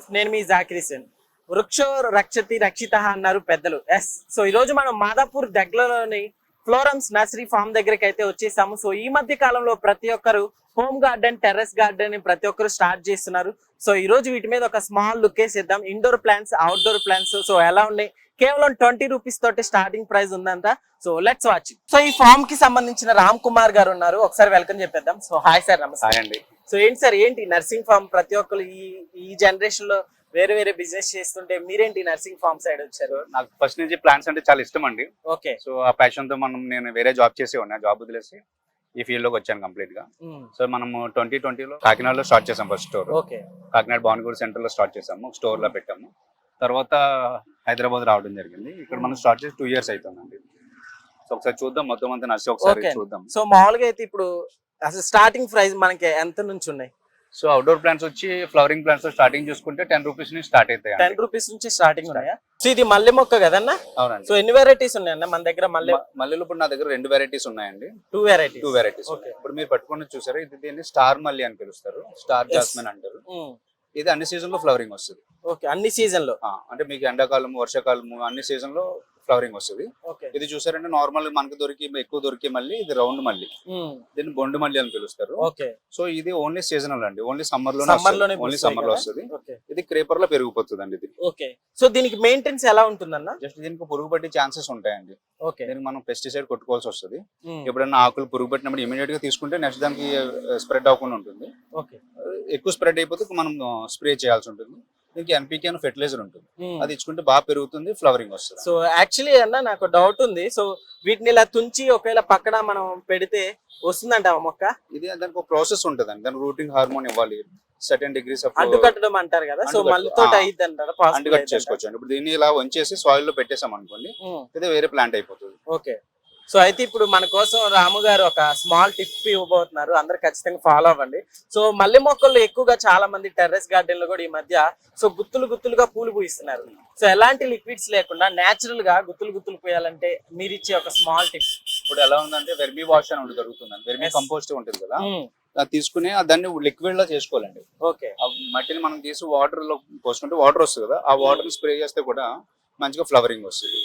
నమస్తే నేను మీ జాకిరిసన్ వృక్షో రక్షతి రక్షిత అన్నారు పెద్దలు. ఎస్ సో ఈ రోజు మనం మాదాపూర్ దగ్గరలోని ఫ్లోరమ్స్ నర్సరీ ఫామ్ దగ్గరికి అయితే వచ్చేసాము. సో ఈ మధ్య కాలంలో ప్రతి ఒక్కరు హోమ్ గార్డెన్ టెర్రస్ గార్డెన్ ప్రతి ఒక్కరు స్టార్ట్ చేస్తున్నారు. సో ఈ రోజు వీటి మీద ఒక స్మాల్ లుక్ వేసేద్దాం. Indoor plants outdoor plants so ఎలా ఉన్నాయి? కేవలం ట్వంటీ రూపీస్ తోటి స్టార్టింగ్ ప్రైస్ ఉందంట. సో లెట్స్ వాచ్ సో ఈ ఫామ్కి సంబంధించిన రామ్ కుమార్ గారు ఉన్నారు. ఒకసారి వెల్కమ్ చెప్పేద్దాం. సో హాయ్ సార్ నమస్తే. హాయ్ అండి. సో ఏంటి సార్ ఏంటి నర్సింగ్ ఫార్మ్ ప్రతి ఒక్కరు ఈ ఈ జనరేషన్లో వేరే వేరే బిజినెస్ చేస్తుంటే మీరేంటి నర్సింగ్ ఫార్మ్ సైడ్ వచ్చారు? నాకు ఫస్ట్ నుంచి ప్లాన్స్ అంటే చాలా ఇష్టం అండి. ఓకే సో ఆ ప్యాషన్తో మనం నేను వేరే జాబ్ చేసి ఉన్నా జాబ్ వదిలేసి. ఈ ఫీల్డ్లోకి వచ్చాను కంప్లీట్గా సో మనము ట్వంటీ ట్వంటీలో కాకినాడలో స్టార్ట్ చేసాం first store. Okay. Kakinada Bhavanaguda సెంటర్లో స్టార్ట్ చేసాము. స్టోర్లో పెట్టాము. తర్వాత హైదరాబాద్ రావడం జరిగింది. ఇక్కడ మనం స్టార్ట్ చేసి టూ ఇయర్స్ అవుతుందండి సో ఒకసారి చూద్దాం. మొత్తం అంతా నర్సి ఒకసారి. చూద్దాం. సో మామూలుగా అయితే ఇప్పుడు అసలు స్టార్టింగ్ ప్రైస్ మనకి ఎంత నుంచి ఉన్నాయి? సో అవుట్డోర్ ప్లాంట్స్ వచ్చి ఫ్లవరింగ్ ప్లాంట్స్ స్టార్టింగ్ చూసుకుంటే టెన్ రూపీస్ నుంచి స్టార్ట్ అవుతాయి టెన్ రూపీస్ నుంచి స్టార్టింగ్ ఉన్నాయా? సో ఇది మల్లె మొక్క కదన్నా? అవునండి. సో ఎన్ని వెరైటీస్ ఉన్నాయన్న మన దగ్గర మల్లె? మల్లెలు ఇప్పుడు నా దగ్గర రెండు వెరైటీస్ ఉన్నాయండి. Two varieties two varieties. ఇప్పుడు మీరు పట్టుకుని చూసారు? ఇది దీన్ని స్టార్ మల్లి అని పిలుస్తారు. స్టార్. జాస్మిన్ అంటారు. ఇది అన్ని సీజన్లో ఫ్లవరింగ్ వస్తుంది. ఓకే అన్ని సీజన్లో. అంటే మీకు ఎండాకాలము వర్షాకాలము అన్ని సీజన్లో ఫ్లవరింగ్ వస్తుంది. ఇది చూసారంటే నార్మల్ మనకు దొరికి ఎక్కువ దొరికి మళ్ళీ ఇది రౌండ్ మల్లి దీన్ని బొండు మల్లి అని పిలుస్తారు. సో ఇది ఓన్లీ సీజనల్ అండి. ఓన్లీ సమ్మర్లో ఓన్లీ సమ్మర్లో? వస్తుంది. ఇది క్రేపర్లో పెరిగిపోతుంది అండి ఇది. ఓకే. సో దీనికి మెయింటెనెన్స్ ఎలా ఉంటుందన్న? జస్ట్ దీనికి పురుగు పట్టే ఛాన్సెస్ ఉంటాయండి. దీనికి మనం పెస్టిసైడ్ కొట్టుకోవాల్సి వస్తుంది. ఎప్పుడైనా ఆకులు పురుగు పట్టినప్పుడు ఇమీడియట్గా తీసుకుంటే నెక్స్ట్ దానికి స్ప్రెడ్ అవ్వకుండా ఉంటుంది. ఓకే. ఎక్కువ స్ప్రెడ్ అయిపోతే మనం స్ప్రే చేయాల్సి ఉంటుంది. దీనికి ఎన్పికే అని ఫెర్టిలైజర్ ఉంటుంది. అది ఇచ్చుకుంటే బాగా పెరుగుతుంది ఫ్లవరింగ్ వస్తుంది. సో యాక్చువల్లీ అన్న నాకు డౌట్ ఉంది. సో వీటిని ఇలా తుంచి ఒకవేళ పక్కన మనం పెడితే వస్తుందంట మొక్క? ఇది దానికి ఒక ప్రాసెస్ ఉంటుంది అండి దానికి రూటింగ్ హార్మోన్ ఇవ్వాలి. సర్టెన్ డిగ్రీస్ ఆఫ్ అడ్డు కట్టడం అంటారు కదా. సో మళ్ళీ. అయ్యిద్ది అంటారా? చేసుకోవచ్చు. ఇప్పుడు దీన్ని ఇలా వంచేసి సాయిల్లో పెట్టేసాం అనుకోండి ఇది వేరే ప్లాంట్ అయిపోతుంది. ఓకే సో అయితే ఇప్పుడు మన కోసం రాము గారు ఒక స్మాల్ టిప్ ఇవ్వబోతున్నారు. అందరు ఖచ్చితంగా ఫాలో అవ్వండి. సో మల్లె మొక్కలు ఎక్కువగా చాలా మంది టెర్రస్ గార్డెన్లో కూడా ఈ మధ్య సో గుత్తులు గుత్తులుగా పూలు పూయిస్తున్నారు. సో ఎలాంటి లిక్విడ్స్ లేకుండా నేచురల్గా గుత్తులు గుత్తులు పూయాలంటే మీరు ఇచ్చే ఒక స్మాల్ టిప్ ఇప్పుడు ఎలా ఉందంటే వెర్మీ వాష్ అని ఒకటి దొరుకుతుంది వెర్మీ. కంపోస్ట్ ఉంటుంది కదా. అది తీసుకుని ఆ దాన్ని లిక్విడ్లో చేసుకోవాలండి. ఓకే మట్టిని మనం తీసి వాటర్లో పోసుకుంటే వాటర్ వస్తుంది కదా. ఆ వాటర్ స్ప్రే చేస్తే కూడా మంచిగా ఫ్లవరింగ్ వస్తుంది.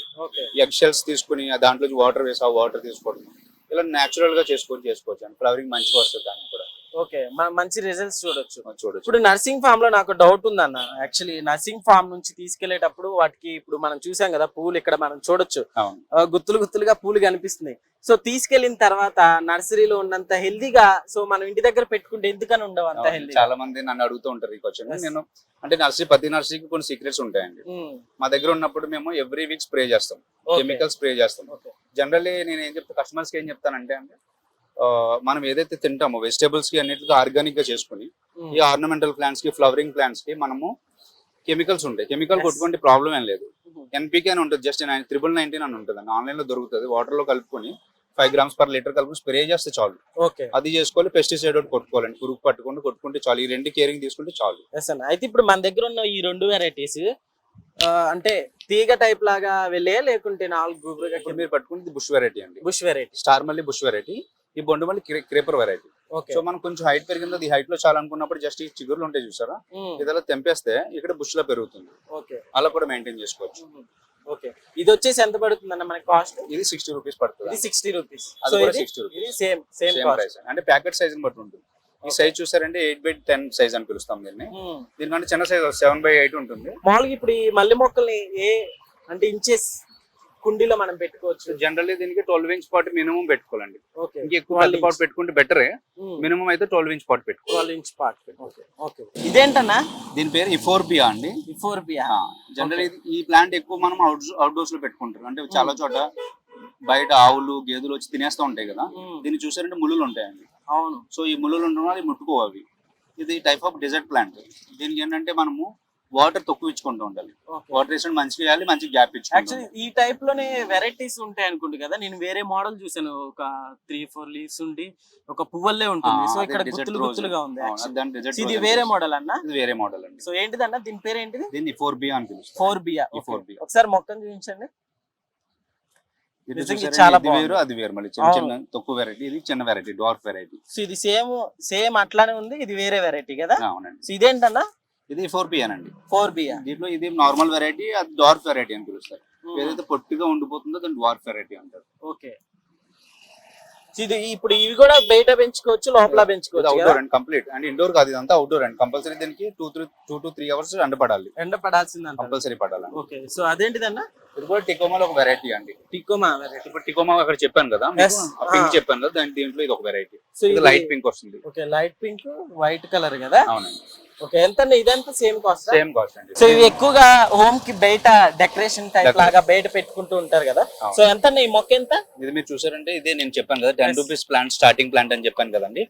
ఎగ్ షెల్స్ తీసుకుని దాంట్లో వాటర్ వేసి ఆ వాటర్ తీసుకోవడం. ఇలా నేచురల్గా చేసుకొని చేసుకోవచ్చు అండి. ఫ్లవరింగ్ మంచిగా వస్తుంది దానికి కూడా. ఓకే మంచి రిజల్ట్స్ చూడొచ్చు. చూడొచ్చు. ఇప్పుడు నర్సింగ్ ఫామ్లో నాకు డౌట్ ఉందన్న. యాక్చువల్లీ నర్సింగ్ ఫామ్ నుంచి తీసుకెళ్ళేటప్పుడు వాటికి ఇప్పుడు మనం చూసాం కదా పూలు ఇక్కడ మనం చూడొచ్చు. గుత్తులు గుత్తులుగా పూలు కనిపిస్తున్నాయి. సో తీసుకెళ్ళిన తర్వాత నర్సరీలో ఉన్నంత హెల్దీగా సో మనం ఇంటి దగ్గర పెట్టుకుంటే ఎందుకని ఉండవు అంత. హెల్దీ చాలా మంది నన్ను అడుగుతూ ఉంటారు ఈ క్వశ్చన్. నేను అంటే నర్సరీ ప్రతి నర్సరీకి కొన్ని సీక్రెట్స్ ఉంటాయండి. మా దగ్గర ఉన్నప్పుడు మేము ఎవ్రీ వీక్ స్ప్రే చేస్తాం. కెమికల్ స్ప్రే చేస్తాం. జనరల్లీ నేను ఏం చెప్తా కస్టమర్స్కి ఏం చెప్తానంటే అంటే మనం ఏదైతే తింటామో వెజిటేబుల్స్కి అన్నిటికీ ఆర్గానిక్గా చేసుకుని ఈ ఆర్నమెంటల్ ప్లాంట్స్కి ఫ్లవరింగ్ ప్లాంట్స్కి మనము కెమికల్స్ ఉంటాయి కెమికల్. కొట్టుకుంటే ప్రాబ్లం ఏం లేదు. ఎన్పికే అని ఉంటుంది జస్ట్ నైన్ త్రిబుల్ నైన్టీన్ అని ఉంటుంది ఆన్లైన్లో దొరుకుతుంది. వాటర్లో కలుపుకొని ఫైవ్ గ్రామ్స్ పర్ లీటర్ కలుపుకొని స్ప్రే చేస్తే చాలు. ఓకే అది చేసుకోవాలి పెస్టిసైడ్ ఒకటి కొట్టుకోవాలండి. పురుగు పట్టుకుంటూ కొట్టుకుంటే చాలు. ఈ రెండు కేరింగ్ తీసుకుంటే చాలు. అయితే ఇప్పుడు మన దగ్గర ఉన్న ఈ రెండు వెరైటీస్ అంటే తీగ టైప్ లాగా వెళ్ళే లేకుంటే నాలుగు మీరు పట్టుకుంటే బుష్ వెరైటీ అండి. బుష్ వెరైటీ స్టార్ మళ్ళీ బుష్ వెరైటీ ఈ బొండు మళ్ళీ క్రేపర్ వెరైటీ సో మనం కొంచెం హైట్ పెరిగిందో ఈ హైట్లో చాలా అనుకున్నప్పుడు జస్ట్ ఈ చిగురులు ఉంటాయి చూసారా? ఇదలా తెంపేస్తే ఇక్కడ బుష్లో పెరుగుతుంది అలా కూడా మెయింటైన్ చేసుకోవచ్చు. ఓకే. ఇది వచ్చేసి ఎంత పడుతుంది అన్న మనకి కాస్ట్ ఇది సిక్స్టీ రూపీస్ ఇది పడుతుంది సిక్స్టీ రూపీస్ అది సో కూడా ఇది 60 rupees. ఇది same same same cost price అంటే ప్యాకెట్ సైజ్ బట్టి ఉంటుంది. ఈ సైజ్ చూసారంటే ఎయిట్ బై టెన్ సైజ్ అని పిలుస్తాం దీన్ని. దీనికంటే చిన్న సైజ్ సెవెన్ బై ఎయిట్ ఉంటుంది. మామూలుగా ఇప్పుడు ఈ మల్లె మొక్కల్ని ఏ అంటే ఇంచెస్ కుండీలో మనం పెట్టుకోవచ్చు. జనరల్లీ దీనికి ట్వెల్వ్ ఇంచ్ పాట్ మినిమం పెట్టుకోవాలండి. ఓకే ఇంకా ఎక్కువ పెద్ద పాట్ పెట్టుకుంటే బెటరే మినిమం అయితే ట్వెల్వ్ ఇంచ్ పాట్ పెట్టుకోవాలి ట్వెల్వ్ ఇంచ్ ఓకే ఓకే ఇదేంటన్నా? దీని పేరు ఇఫోర్బియా అండి. బిఫోర్ బియా జనరల్ ఈ ప్లాంట్ ఎక్కువ మనం అవుట్ అవుట్డోర్స్లో పెట్టుకుంటారు. అంటే చాలా చోట బయట ఆవులు గేదెలు వచ్చి తినేస్తూ ఉంటాయి కదా. దీన్ని చూసారంటే ముళ్ళులు ఉంటాయండి. అవును. సో ఈ ముళ్ళులు ఉండడం వల్ల ఇవి ముట్టుకోవు అవి. ఇది టైప్ ఆఫ్ డెజర్ట్ ప్లాంట్ దీనికి ఏంటంటే మనము వాటర్ తక్కువ ఇచ్చుకుంటూ ఉండాలి. వాటర్ వేసిన మంచిగా వేయాలి మంచి గ్యాప్ ఇచ్చుకోవాలి యాక్చువల్లీ ఈ టైప్లోనే వెరైటీస్ ఉంటాయి అనుకుంటు కదా నేను వేరే మోడల్ చూసాను ఒక త్రీ ఫోర్ లీవ్స్ ఉండి ఒక పువ్వుల్లే ఉంటుంది. సో ఇక్కడ గుత్తులు గుత్తులుగా ఉంది actually. So ఇది వేరే మోడల్ అన్న? ఇది వేరే మోడల్ అండి. సో ఏంటిదన్న? దీని పేరు ఏంటిది? దీన్ని ఫోర్ బి అని పిలుస్తారు. ఫోర్ బియా ఈ 4B. ఒకసారి మొక్కను చూపించండి. ఇది నిజంగా చూసారా? చాలా ఇది వేరు బాగుంది. అది వేరు. మళ్ళీ చిన్న తక్కువ వెరైటీ ఇది చిన్న వెరైటీ డార్క్ వెరైటీ సో ఇది సేమ్ సేమ్ అట్లానే ఉంది ఇది వేరే వెరైటీ కదా? అవునండి. సో ఇదేంటన్నా? ఇది ఫోర్ పిఎన్ అండి ఫోర్ బియా దీంట్లో ఇది నార్మల్ వెరైటీ అది డార్క్ వెరైటీ అని పిలుస్తారు. ఏదైతే పొట్టిగా ఉండిపోతుందో దాన్ని డార్క్ వెరైటీ అంటారు. ఓకే. ఇది ఇప్పుడు ఇవి కూడా బయట పెంచుకోవచ్చు లోపల పెంచుకోవచ్చు outdoor? And complete and indoor కాదు ఇదంతా అవుట్డోర్ అండి కంపల్సరీ దీనికి two three two to three hours ఎండ పడాలి. ఎండ పడాల్సిందంట కంపల్సరీ పడాలండి ఓకే. సో అదేంటిదన్నా? ఇది కూడా టికోమాలో ఒక వెరైటీ అండి. టికోమా వెరైటీ ఇప్పుడు టికోమా అక్కడ చెప్పాను కదా. పింక్. చెప్పాను కదా దాని దీంట్లో ఇది ఒక వెరైటీ సో ఇది ఇది లైట్ పింక్ వస్తుంది. Okay light pink white colour కదా? అవునండి. ఓకే ఎంత ఇదంతా సేమ్ కాస్ట్ సేమ్ కాస్ట్ అండి సో ఇవి ఎక్కువగా హోమ్కి బయట డెకరేషన్ టైప్. లాగా బయట పెట్టుకుంటూ ఉంటారు కదా. సో ఎంత ఈ మొక్క ఎంత ఇది మీరు చూసారంటే ఇదే నేను చెప్పాను కదా ten. Rupees plant starting plant అని చెప్పాను కదండి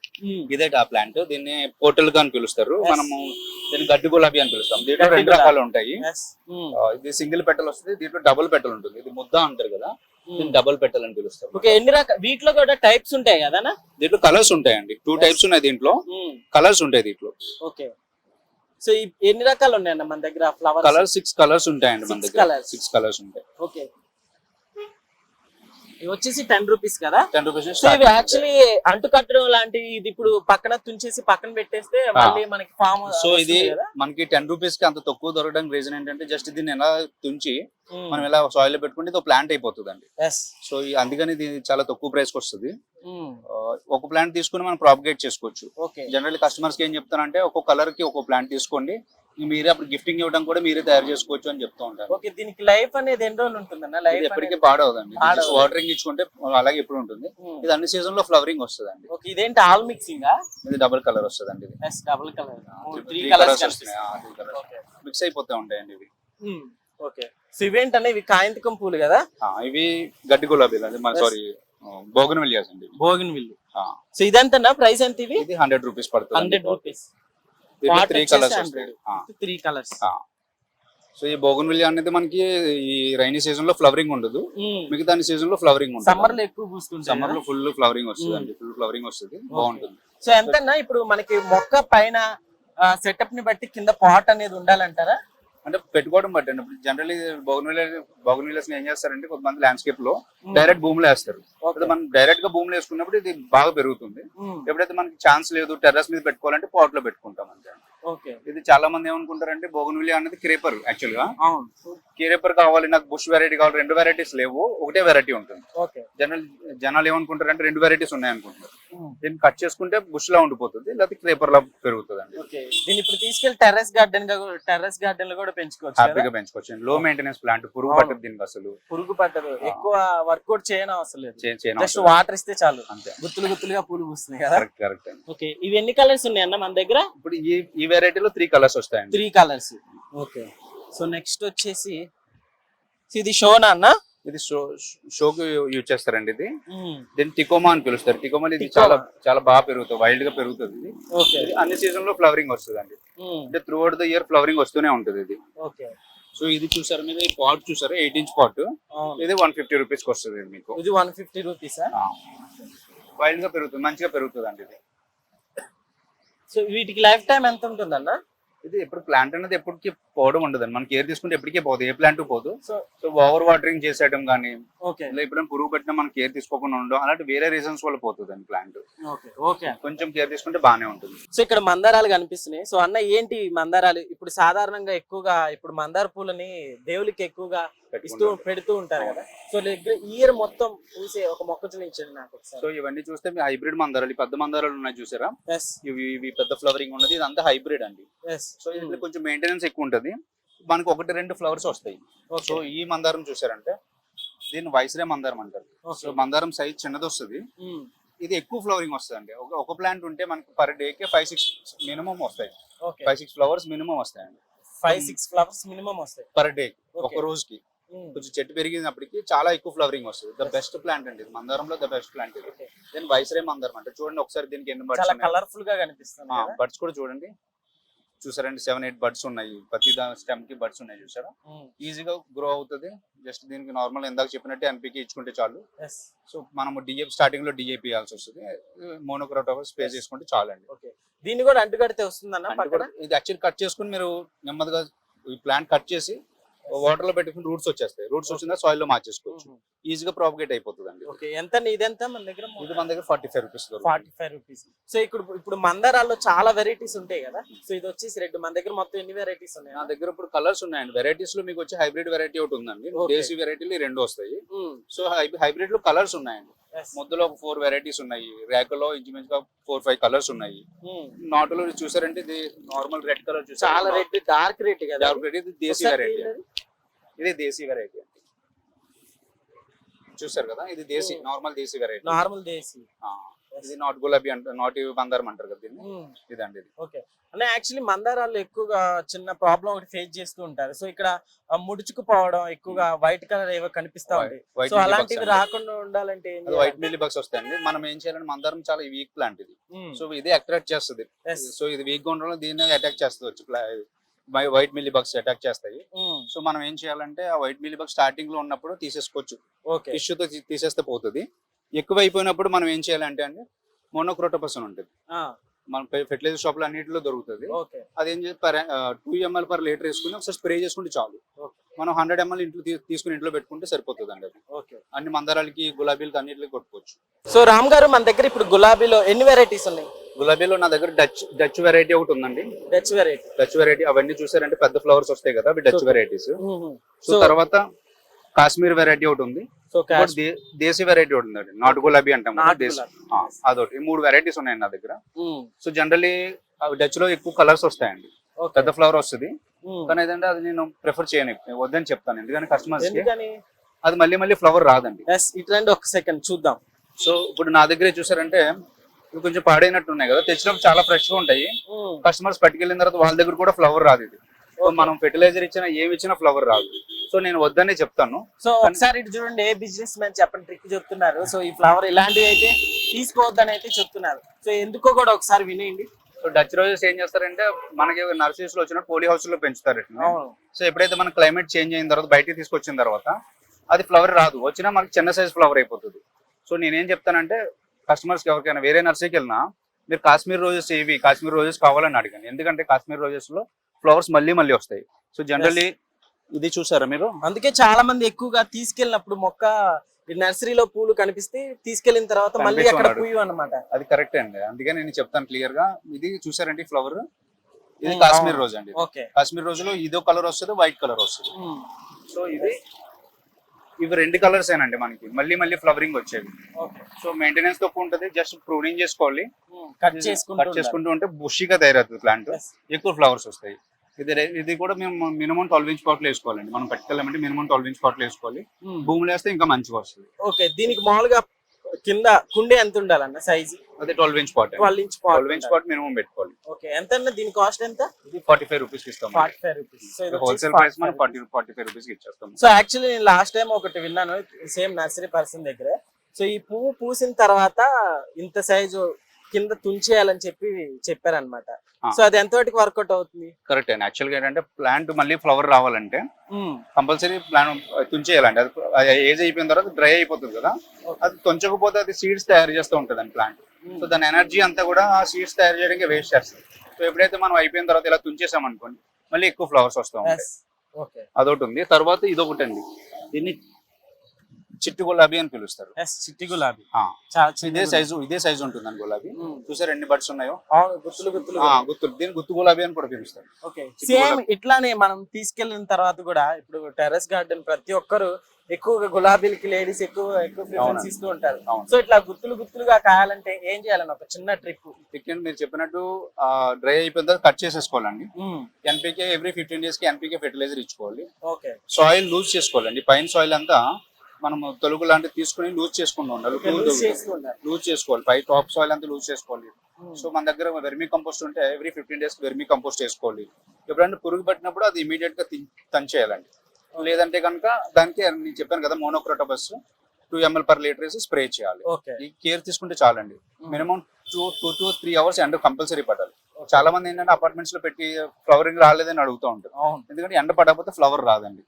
ఇదే ఆ ప్లాంట్ దీన్ని పోర్టల్గా అని పిలుస్తారు. మనము దీన్ని గడ్డి గులాబీ అని పిలుస్తాం దీంట్లో రెండు. రకాలు ఉంటాయి. Mm. ఆ, ఇది సింగిల్ పెటల్ వస్తుంది దీంట్లో డబుల్ పెటల్ ఉంటుంది ఇది ముద్ద అంటారు కదా డబుల్ పెటల్ అని పిలుస్తారు ఓకే ఎన్ని రకాల వీటిలో కూడా టైప్స్ ఉంటాయి కదనా దీంట్లో కలర్స్ ఉంటాయండి టూ. టైప్స్ ఉన్నాయి దీంట్లో. కలర్స్ ఉంటాయి దీంట్లో ఓకే సో ఎన్ని రకాలు ఉన్నాయన్న మన దగ్గర? ఫ్లవర్స్ కలర్స్ సిక్స్ కలర్స్ ఉంటాయండి మన దగ్గర. సిక్స్ కలర్స్ ఉంటాయి. ఓకే ఇవి వచ్చేసి టెన్ రూపీస్ కదా? టెన్ రూపీస్ సో ఇవి యాక్చువల్లీ అంటు కట్టడం లాంటివి ఇది ఇప్పుడు పక్కన తుంచేసి పక్కన పెట్టేస్తే మళ్ళీ మనకి ఫామ్ సో ఇది మనకి టెన్ రూపీస్కి అంత తక్కువ దొరకడానికి రీజన్ ఏంటంటే జస్ట్ దీన్ని ఎలా తుంచి మనం ఎలా సాయిల్లో పెట్టుకుంటే ఇది ప్లాంట్ అయిపోతుంది అండి సో అందుకని ఇది చాలా తక్కువ ప్రైస్కి వస్తుంది. ఆ, ఒక ప్లాంట్ తీసుకుని మనం ప్రాపగేట్ చేసుకోవచ్చు. ఓకే జనరల్ కస్టమర్స్కి ఏం చెప్తానంటే ఒక్కొక్క కలర్కి ఒక్కొక్క ప్లాంట్ తీసుకోండి. మీరే అప్పుడు గిఫ్టింగ్ ఇవ్వడం కూడా మీరే తయారు చేసుకోవచ్చు అని చెప్తూ ఉంటారు. ఓకే దీనికి లైఫ్ అనేది ఎన్ని రోజులు ఉంటుందన్న? ఇది లైఫ్ ఎప్పటికీ పాడవదండి. పాడవదు. వాటరింగ్ ఇచ్చుకుంటే అలాగే ఎప్పుడు ఉంటుంది. ఇది అన్ని సీజన్లో ఫ్లవరింగ్ వస్తుంది అండి ఓకే ఇదేంటి ఆల్ మిక్సింగ్ ఇది డబుల్ కలర్ వస్తుంది అండి double colour three colours mix అయిపోతూ ఉంటాయండి ఇవి. ఓకే సో ఇవేంటనే ఇవి కాయంతకం పూలు కదా? ఇవి గడ్డి గులాబీలు అండి. సారీ బోగన్ వెలియాస్ అండి. భోగిన్ విల్లు సో ఇదంతా ప్రైస్ ఎంత ఇవి? హండ్రెడ్ రూపీస్ పడుతుంది. Hundred rupees three colours three colours so ఈ బోగన్ విలియా అనేది మనకి ఈ రైనీ సీజన్లో ఫ్లవరింగ్ ఉండదు. మిగతా సీజన్లో ఫ్లవరింగ్ ఉంటుంది సమ్మర్లో ఎక్కువ పూస్తుంటాయి. సమ్మర్? లో ఫుల్ ఫ్లవరింగ్ వస్తుంది అండి ఫుల్ ఫ్లవరింగ్ వస్తుంది. బాగుంటుంది. సో ఎంతన్నా ఇప్పుడు మనకి మొక్క పైన సెటప్ని బట్టి కింద పాట్ అనేది ఉండాలంటారా? అంటే పెట్టుకోవడం బట్టి అండి ఇప్పుడు జనరల్లీ బోగన్ బోగన్ ఏం చేస్తారంటే కొంతమంది ల్యాండ్స్కేప్లో డైరెక్ట్ భూమిలో వేస్తారు. మనం డైరెక్ట్గా భూమిలో వేసుకున్నప్పుడు ఇది బాగా పెరుగుతుంది. ఎప్పుడైతే మనకి ఛాన్స్ లేదు టెర్రస్ మీద పెట్టుకోవాలంటే పాట్లో పెట్టుకుంటాం అంతే. ఇది చాలా మంది ఏమనుకుంటారంటే బోగన్ విలియా అనేది క్రేపర్ యాక్చువల్గా క్రేపర్ కావాలి నాకు బుష్ వెరైటీ కావాలి రెండు వెరైటీస్ లేవు ఒకటే వెరైటీ ఉంటుంది. జనరల్ జనాలు ఏమనుకుంటారంటే రెండు వెరైటీస్ ఉన్నాయి అనుకుంటారు దీన్ని కట్ చేసుకుంటే బుష్ లా ఉండిపోతుంది లేకపోతే క్రేపర్ లా పెరుగుతుంది అండి ఓకే. దీన్ని ఇప్పుడు తీసుకెళ్ళి టెర్రస్ గార్డెన్ టెర్రస్ గార్డెన్లో కూడా పెంచుకోవచ్చు? హ్యాపీగా పెంచుకోవచ్చు. లో మెయింటెనెన్స్ ప్లాంట్ పురుగు. పట్టదు దీనికి అసలు. పురుగు పట్టదు. ఎక్కువ వర్కౌట్ చేయని అవసరం లేదు. జస్ట్ వాటర్ ఇస్తే చాలు. అంతే. గుత్తులు గుత్తులుగా పూలు పూస్తుంది కదా? Correct correct okay. ఇవి ఎన్ని కలర్స్ ఉన్నాయి అన్న మన దగ్గర? ఇప్పుడు ఈ వెరైటీలో త్రీ కలర్స్ వస్తాయండి. Three colours okay so next వచ్చేసి ఇది షోనా అన్న? ఇది షో షోకి యూజ్ చేస్తారండి ఇది. దీన్ని టికోమా అని పిలుస్తారు. టికోమా ఇది. చాలా చాలా బాగా పెరుగుతుంది. వైల్డ్గా పెరుగుతుంది ఇది. అన్ని సీజన్లో ఫ్లవరింగ్ వస్తుంది అండి అంటే throughout the year flowering వస్తూనే ఉంటుంది ఇది. ఓకే సో ఇది చూసారు మీద ఈ పాట్ చూసారు? ఎయిట్ ఇంచ్ పాట్ ఇది వన్ ఫిఫ్టీ రూపీస్ వస్తుంది మీకు. ఇది వన్ ఫిఫ్టీ రూపీసా వైల్డ్గా పెరుగుతుంది. మంచిగా పెరుగుతుంది అండి ఇది. సో వీటికి లైఫ్ టైం ఎంత ఉంటుంది అన్న ఇది ఎప్పుడు ప్లాంట్ అనేది ఎప్పటికీ పోవడం ఉండదు మనం కేర్ తీసుకుంటే ఎప్పటికీ పోదు. ఏ ప్లాంట్ పోదు. సో సో ఓవర్ వాటరింగ్ చేసేయడం కానీ ఎప్పుడైనా పురుగు పెట్టినా మనం కేర్ తీసుకోకుండా ఉండడం అలాంటి వేరే రీజన్స్ వల్ల పోతుంది అండి ప్లాంట్ ఓకే ఓకే. కొంచెం కేర్ తీసుకుంటే బాగానే ఉంటుంది. సో ఇక్కడ మందారాలు కనిపిస్తున్నాయి. సో అన్న ఏంటి మందారాలు? ఇప్పుడు సాధారణంగా ఎక్కువగా ఇప్పుడు మందార పూలని దేవులకి ఎక్కువగా ఇస్తూ. పెడుతూ ఉంటారు కదా. సో ఇయర్ మొత్తం పూసే ఒక మొక్క చూపించండి నాకు సో ఇవన్నీ చూస్తే మీ హైబ్రిడ్ మందారాలు పెద్ద మందారాలు ఉన్నాయి చూసారా? ఇవి ఇవి పెద్ద ఫ్లవరింగ్ ఉన్నది ఇదంతా హైబ్రిడ్ అండి. సో ఇది కొంచెం మెయింటెనెన్స్ ఎక్కువ ఉంటుంది. మనకు ఒకటి రెండు ఫ్లవర్స్ వస్తాయి. సో ఈ మందారం చూసారంటే దీన్ని వైస్రే మందారం అంటారు. సో మందారం సైజ్ చిన్నది వస్తుంది. ఇది ఎక్కువ ఫ్లవరింగ్ వస్తుంది అండి ఒక ప్లాంట్ ఉంటే మనకి పర్ డే కి ఫైవ్ సిక్స్ మినిమం వస్తాయి. ఫైవ్ సిక్స్ ఫ్లవర్స్ మినిమం వస్తాయండి. ఫైవ్ సిక్స్ ఫ్లవర్స్ మినిమం వస్తాయి. పర్ డే ఒక. రోజుకి. కొంచెం చెట్టు పెరిగినప్పటికి చాలా ఎక్కువ ఫ్లవరింగ్ వస్తుంది. ద బెస్ట్ ప్లాంట్ అండి ఇది. మందారంలో ద బెస్ట్ ప్లాంట్ ఇది. దీని వైస్రే మందారం అంటే చూడండి ఒకసారి దీనికి ఎన్ని బర్డ్స్ చాలా కలర్ఫుల్గా కనిపిస్తుంది? బర్డ్స్ కూడా చూడండి. చూసారండి సెవెన్ ఎయిట్ బర్డ్స్ ఉన్నాయి. ప్రతి స్టెమ్కి బర్డ్స్ ఉన్నాయి చూసారా? ఈజీగా గ్రో అవుతుంది. జస్ట్ దీనికి నార్మల్ ఇందాక చెప్పినట్టే ఎన్పికి ఇచ్చుకుంటే చాలు. సో మనము డిఏ స్టార్టింగ్లో డిఏపి ఇవ్వాల్సి వస్తుంది. మోనోక్రోటోఫర్ స్పేస్ చేసుకుంటే చాలండి. ఓకే దీన్ని కూడా అంటుకడితే వస్తుందన్న ఇది యాక్చువల్ కట్ చేసుకుని మీరు నెమ్మదిగా ఈ ప్లాంట్ కట్ చేసి వాటర్లో పెట్టుకుని రూట్స్ వచ్చేస్తాయి. రూట్స్ వచ్చిందా సాయిల్లో మార్చేసుకోవచ్చు. ఈజీగా ప్రాపగేట్ అయిపోతుంది అండి ఓకే. ఎంత ఇదెంత మన దగ్గర ఇది మన దగ్గర forty five rupees forty five rupees so ఇప్పుడు ఇప్పుడు మందారాల్లో చాలా వెరైటీస్ ఉంటాయి కదా? సో ఇది వచ్చేసి రెడ్. మన దగ్గర మొత్తం ఎన్ని వెరైటీస్ ఉన్నాయి? నా దగ్గర ఇప్పుడు కలర్స్ ఉన్నాయండి. వెరైటీస్లో మీకు వచ్చి హైబ్రిడ్ వెరైటీ ఒకటి ఉందండి. దేశీ వెరైటీలు రెండు వస్తాయి. సో హైబ్రిడ్లో కలర్స్ ఉన్నాయండి. ముద్దులో ఒక ఫోర్ వెరైటీస్ ఉన్నాయి. రేకలో ఇంచుమించుగా ఫోర్ ఫైవ్ కలర్స్ ఉన్నాయి. నాటులో చూసారంటే ఇది నార్మల్ రెడ్ కలర్ చూసారు. చాలా రెడ్ డార్క్ రెడ్ కదా? డార్క్ రెడ్ ఇది దేశీ వెరైటీ. ఇది దేశీ వెరైటీ అండి. చూసారు కదా ఇది desi. Normal desi variety normal desi. ఇది నాట్ గులాబీ అంటారు నాటి బందారం అంటారు కదా దీన్ని. ఇదండి ఇది. ఓకే. అంటే యాక్చువల్లీ మందారాలు ఎక్కువగా చిన్న ప్రాబ్లం ఒకటి ఫేస్ చేస్తూ ఉంటారు. సో ఇక్కడ ముడుచుకుపోవడం ఎక్కువగా వైట్ కలర్ ఏవో కనిపిస్తా ఉంటాయి. వైట్ సో అలాంటివి రాకుండా ఉండాలంటే వైట్ మిల్లీ బగ్స్ వస్తాయండి. మనం ఏం చేయాలంటే మందారం చాలా వీక్ ప్లాంట్ ఇది? సో ఇది అట్రాక్ట్ చేస్తుంది. సో ఇది వీక్గా ఉండడం దీన్ని అటాక్ చేస్తుంది వచ్చి వైట్ మిల్లీ బగ్స్ అటాక్ చేస్తాయి. సో మనం ఏం చేయాలంటే ఆ వైట్ మిల్లీ బగ్ స్టార్టింగ్లో ఉన్నప్పుడు తీసేసుకోవచ్చు. ఓకే. టిష్యూతో తీసేస్తే పోతుంది. ఎక్కువ అయిపోయినప్పుడు మనం ఏం చేయాలంటే అండి మోనోక్రోటోపస్ అని ఉంటుంది. మన ఫెర్టిలైజర్ షాప్లో అన్నింటిలో దొరుకుతుంది. ఓకే. అది ఏం చేసి టూ ఎంఎల్ పర్ లీటర్ వేసుకుని ఒకసారి స్ప్రే చేసుకుంటే చాలు. మనం హండ్రెడ్ ఎంఎల్ ఇంట్లో తీసుకుని ఇంట్లో పెట్టుకుంటే సరిపోతుంది అండి అది. ఓకే. అన్ని మందారాలకి గులాబీలకి అన్నిటికి కొట్టుకోవచ్చు. సో రామ్ గారు మన దగ్గర ఇప్పుడు గులాబీలో ఎన్ని వెరైటీస్ ఉన్నాయి? గులాబీలో నా దగ్గర డచ్ డచ్ వెరైటీ ఒకటి ఉందండి. డచ్ వెరైటీ డచ్ వెరైటీ అవన్నీ చూసారంటే పెద్ద ఫ్లవర్స్ వస్తాయి కదా అవి డచ్ వెరైటీస్ సో తర్వాత కాశ్మీర్ వెరైటీ ఒకటి ఉంది. దేశీ వెరైటీ ఒకటి ఉందండి. నాటు గులాబీ అంటాం అదొకటి. మూడు వెరైటీస్ ఉన్నాయి నా దగ్గర. సో జనరలీ డచ్లో ఎక్కువ కలర్స్ వస్తాయండి. పెద్ద ఫ్లవర్ వస్తుంది. కానీ ఏదంటే అది నేను ప్రిఫర్ చేయను. వద్దని చెప్తాను. ఎందుకంటే కస్టమర్స్ అది మళ్ళీ మళ్ళీ ఫ్లవర్ రాదండి. ఇట్లాంటి ఒక సెకండ్ చూద్దాం. సో ఇప్పుడు నా దగ్గర చూసారంటే ఇవి కొంచెం పాడైనట్టు ఉన్నాయి కదా. తెచ్చినప్పుడు చాలా ఫ్రెష్గా ఉంటాయి. కస్టమర్స్ పట్టుకెళ్ళిన తర్వాత వాళ్ళ దగ్గర కూడా ఫ్లవర్ రాదు ఇది. మనం ఫెర్టిలైజర్ ఇచ్చినా ఏమి ఇచ్చినా ఫ్లవర్ రాదు. సో నేను వద్దనే చెప్తాను. సో ఒకసారి ఇటు చూడండి ఏ బిజినెస్ మ్యాన్ చెప్పండి ట్రిక్ చెప్తున్నారు. సో ఈ ఫ్లవర్ ఇలాంటివి అయితే తీసుకోవద్దని అయితే చెప్తున్నారు. సో ఎందుకో కూడా ఒకసారి వినేయండి. సో డచ్ రోజెస్ ఏం చేస్తారంటే మనకి నర్సరీస్లో వచ్చినట్టు పోలీ హౌస్లో పెంచుతారు సో ఎప్పుడైతే మన క్లైమేట్ చేంజ్ అయిన తర్వాత బయటికి తీసుకొచ్చిన తర్వాత అది ఫ్లవర్ రాదు. వచ్చినా మనకి చిన్న సైజ్ ఫ్లవర్ అయిపోతుంది. సో నేనేం చెప్తానంటే కస్టమర్స్కి ఎవరికైనా వేరే నర్సరీకి వెళ్ళినా మీరు కాశ్మీర్ రోజెస్ ఏవి కాశ్మీర్ రోజెస్ కావాలని అడిగాను ఎందుకంటే కాశ్మీర్ రోజెస్లో ఫ్లవర్స్ మళ్ళీ మళ్ళీ వస్తాయి. సో జనరల్లీ ఇది చూసారా మీరు? అందుకే చాలా మంది ఎక్కువగా తీసుకెళ్ళినప్పుడు మొక్క ఈ నర్సరీలో పూలు కనిపిస్తే తీసుకెళ్ళిన తర్వాత మళ్ళీ అక్కడ. పూయు అన్నమాట. అది కరెక్ట్ అండి. అందుకే నేను చెప్తాను క్లియర్గా. ఇది చూసారండి ఫ్లవర్ ఇది ఉమ్, కాశ్మీర్. రోజ్ అండి కాశ్మీర్ రోజులో ఇదో కలర్ వస్తుంది వైట్ కలర్ వస్తుంది. సో ఇది ఇవి రెండు కలర్స్ ఏనండి మనకి. మళ్ళీ మళ్ళీ ఫ్లవరింగ్ వచ్చేవి. సో మెయింటెనెన్స్ తక్కువ ఉంటుంది. జస్ట్ ప్రూనింగ్ చేసుకోవాలి. కట్ చేసుకుంటూ కట్ చేసుకుంటూ ఉంటే బుషిగా తయారవుతుంది ప్లాంట్. ఎక్కువ ఫ్లవర్స్ వస్తాయి. ఇది ఇది కూడా మేము మినిమం ట్వెల్వ్ ఇంచ్ పాట్లు వేసుకోవాలండి. మనం పట్టుకెళ్ళామంటే మినిమం ట్వెల్వ్ ఇంచ్ పాట్లు వేసుకోవాలి. ఉండాలి. భూమిలో వేస్తే ఇంకా మంచిగా వస్తుంది. ఓకే. దీనికి మామూలుగా కింద కుండే ఎంత ఉండాలన్న సైజు అదే twelve inch pot twelve inch twelve inch pot minimum పెట్టుకోవాలి. ఓకే ఎంత అన్న దీని కాస్ట్ ఎంత? ఇది ఫార్టీ ఫైవ్ రూపీస్ ఇస్తాం. Forty five rupees wholesale price మనం 45 ఫార్టీ ఫార్టీ ఫైవ్ రూపీస్ ఇచ్చేస్తాం. సో యాక్చువల్లీ నేను లాస్ట్ టైం ఒకటి విన్నాను సేమ్ నర్సరీ పర్సన్ దగ్గర. సో ఈ పువ్వు పూసిన తర్వాత ఇంత సైజు కింద తుంచేయాలని చెప్పి చెప్పారనమాట. సో అది ఎంతవరకు వర్కౌట్ అవుతుంది? కరెక్ట్ అండి. యాక్చువల్గా ఏంటంటే ప్లాంట్ మళ్ళీ ఫ్లవర్ రావాలంటే కంపల్సరీ ప్లాన్ తుంచేయాలండి. అది ఏజ్ అయిపోయిన తర్వాత డ్రై అయిపోతుంది కదా. అది తుంచకపోతే అది సీడ్స్ తయారు చేస్తూ ఉంటుంది అండి ప్లాంట్ సో దాని ఎనర్జీ అంతా కూడా ఆ సీడ్స్ తయారు చేయడానికి వేస్ట్ చేస్తుంది సో ఎప్పుడైతే మనం అయిపోయిన తర్వాత ఇలా తుంచేసాం అనుకోండి మళ్ళీ ఎక్కువ ఫ్లవర్స్ వస్తూ ఉంటాయి. అదొకటి ఉంది. తర్వాత ఇదొకటి అండి దీన్ని చిట్టు గులాబీ అని పిలుస్తారు. చిట్టి గులాబీ. ఇదే. సైజు ఇదే సైజు ఉంటుందండి గులాబీ. ఉమ్. చూసారు ఎన్ని బడ్స్ ఉన్నాయో? గుత్తులు గుత్తులు. గుత్తులు. దీన్ని గుత్తు గులాబీ అని కూడా పిలుస్తారు. సేమ్ ఇట్లానే మనం తీసుకెళ్ళిన తర్వాత కూడా ఇప్పుడు టెర్రస్ గార్డెన్ ప్రతి ఒక్కరు ఎక్కువగా గులాబీలకి లేడీస్ ఎక్కువ ఎక్కువ ప్రిఫరెన్స్. ఇస్తూ ఉంటారు. సో ఇట్లా గుత్తులు గుత్తులుగా కాయాలంటే ఏం చేయాలని ఒక చిన్న ట్రిక్ చికెన్ మీరు చెప్పినట్టు డ్రై అయిపోయిన తర్వాత కట్ చేసేసుకోవాలండి. ఎన్పీకే ఎవ్రీ ఫిఫ్టీన్ డేస్కి ఎన్పీకే ఫెర్టిలైజర్ ఇచ్చుకోవాలి. ఓకే సాయిల్ లూజ్ చేసుకోవాలండి. పైన సాయిల్ అంతా మనం తొలుగు లాంటివి తీసుకుని లూజ్ చేసుకుంటూ ఉండాలి. లూజ్ చేసుకోవాలి. పై టాప్ సాయిల్ అంతా లూజ్ చేసుకోవాలి. సో మన దగ్గర వెర్మీ కంపోస్ట్ ఉంటే every fifteen days vermicompost వేసుకోవాలి ఎప్పుడైనా పురుగు పట్టినప్పుడు అది ఇమీడియట్గా తంచేయాలండి. లేదంటే కనుక దానికి నేను చెప్పాను కదా monocrotophos two ml per litre వేసి స్ప్రే చేయాలి. ఈ కేర్ తీసుకుంటే చాలండి. Minimum two two to three hours ఎండ కంపల్సరీ పడాలి. చాలా మంది ఏంటంటే అపార్ట్మెంట్స్లో పెట్టి ఫ్లవరింగ్ రాలేదని అడుగుతూ ఉంటారు. ఎందుకంటే ఎండ పడకపోతే ఫ్లవర్ రాదండి.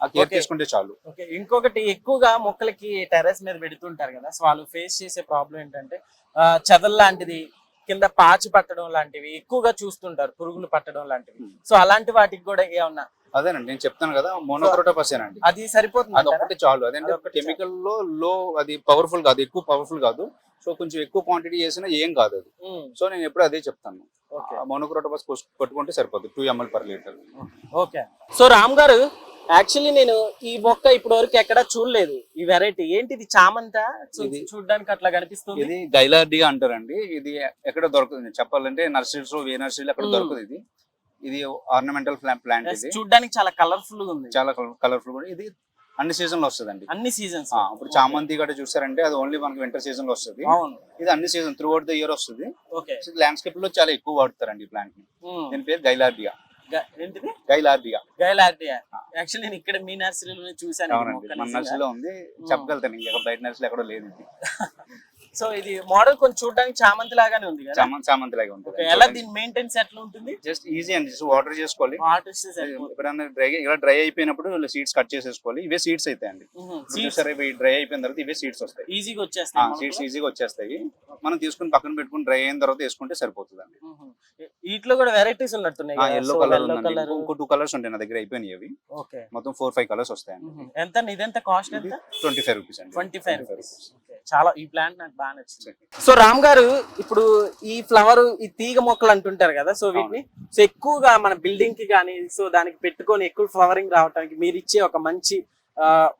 ఆ కేర్. తీసుకుంటే చాలు. ఓకే ఇంకొకటి ఎక్కువగా మొక్కలకి టెర్రస్ మీద పెడుతుంటారు కదా సో వాళ్ళు ఫేస్ చేసే ప్రాబ్లం ఏంటంటే చెదలు లాంటిది కింద పాచి పట్టడం లాంటివి ఎక్కువగా చూస్తుంటారు పురుగులు పట్టడం లాంటివి. Hmm. సో అలాంటి వాటికి కూడా ఏమన్నా అదేనండి నేను చెప్తాను కదా మోనోక్రోటోపస్ అండి అది సరిపోతుంది అది ఒకటి చాలు. అదేంటే కెమికల్లో లో అది పవర్ఫుల్ కాదు ఎక్కువ పవర్ఫుల్ కాదు. సో కొంచెం ఎక్కువ క్వాంటిటీ చేసినా ఏం కాదు అది. సో నేను ఎప్పుడు అదే చెప్తాను. ఓకే. మోనోక్రోటోపస్ కొట్టుకుంటే సరిపోతుంది two ml per litre okay. So Ram గారు యాక్చువల్లీ నేను ఈ మొక్క ఇప్పటి వరకు ఎక్కడ చూడలేదు. ఈ వెరైటీ ఏంటి ఇది చామంత చూడడానికి అట్లా కనిపిస్తుంది. ఇది గైలార్డియా అంటారండి. ఇది ఎక్కడ దొరకదు. చెప్పాలంటే నర్సరీస్లో ఏ నర్సరీలో అక్కడ. దొరకదు ఇది. ఇది ఆర్నమెంటల్ ప్లాంట్ ఇది. చూడడానికి చాలా కలర్ఫుల్గా ఉంది. చాలా కలర్ఫుల్ కూడా ఇది అన్ని సీజన్లో వస్తుందండి. అన్ని సీజన్స్ ఇప్పుడు చామంతి గట్రా చూసారంటే అది ఓన్లీ మనకి వింటర్ సీజన్లో వస్తుంది. ఇది అన్ని season throughout the year వస్తుంది ల్యాండ్స్కేప్లో చాలా ఎక్కువ వాడతారండి ఈ ప్లాంట్ని. దీని పేరు గైలార్డియా ఏంటిది? గైలార్డియా? గైలార్డియా యాక్చువల్లీ నేను ఇక్కడ మీ నర్సరీలోనే చూసాను మన. నర్సరీలో ఉంది. చెప్పగలుగుతాను ఇంకా బయట నర్సరీలో ఎక్కడో లేదు సో ఇది మోడల్ కొంచెం చూడడానికి చామంతి లాగానే ఉంది కదా? చామంతి చామంతి లాగా ఉంటుంది ఎలా దీని మెయింటెనెన్స్ ఎట్లా ఉంటుంది? జస్ట్ ఈజీ అండి జస్ట్ వాటర్ చేసుకోవాలి. ఆర్టిస్ట్ ఎప్పుడైనా డ్రై ఇలా డ్రై అయిపోయినప్పుడు సీడ్స్ కట్ చేసేసుకోవాలి. ఇవే సీడ్స్ అయితే అండి. చూసారా ఇవి డ్రై అయిపోయిన తర్వాత ఇవే సీడ్స్ వస్తాయి. ఈజీగా వచ్చేస్తాయి సీడ్స్ ఈజీగా వచ్చేస్తాయి. మనం తీసుకుని పక్కన పెట్టుకుని డ్రై అయిన తర్వాత వేసుకుంటే సరిపోతుంది అండి వీటిలో కూడా వెరైటీస్ ఉన్నట్టున్నాయి ఎల్లో కలర్ ఇంకో టూ కలర్స్ ఉంటాయి నా దగ్గర అయిపోయినాయి అవి. మొత్తం ఫోర్ ఫైవ్ కలర్స్ వస్తాయండి. ఎంత ఇదెంత కాస్ట్ ట్వంటీ ఫైవ్ రూపీస్ అండి. ట్వంటీ ఫైవ్ రూపీస్ చాలా ఈ ప్లాంట్ నాకు సో రామ్ గారు ఇప్పుడు ఈ ఫ్లవర్ ఈ తీగ మొక్కలు అంటుంటారు కదా సో వీటిని సో ఎక్కువగా మన బిల్డింగ్కి కానీ సో దానికి పెట్టుకొని ఎక్కువ ఫ్లవరింగ్ రావడానికి మీరు ఇచ్చే ఒక మంచి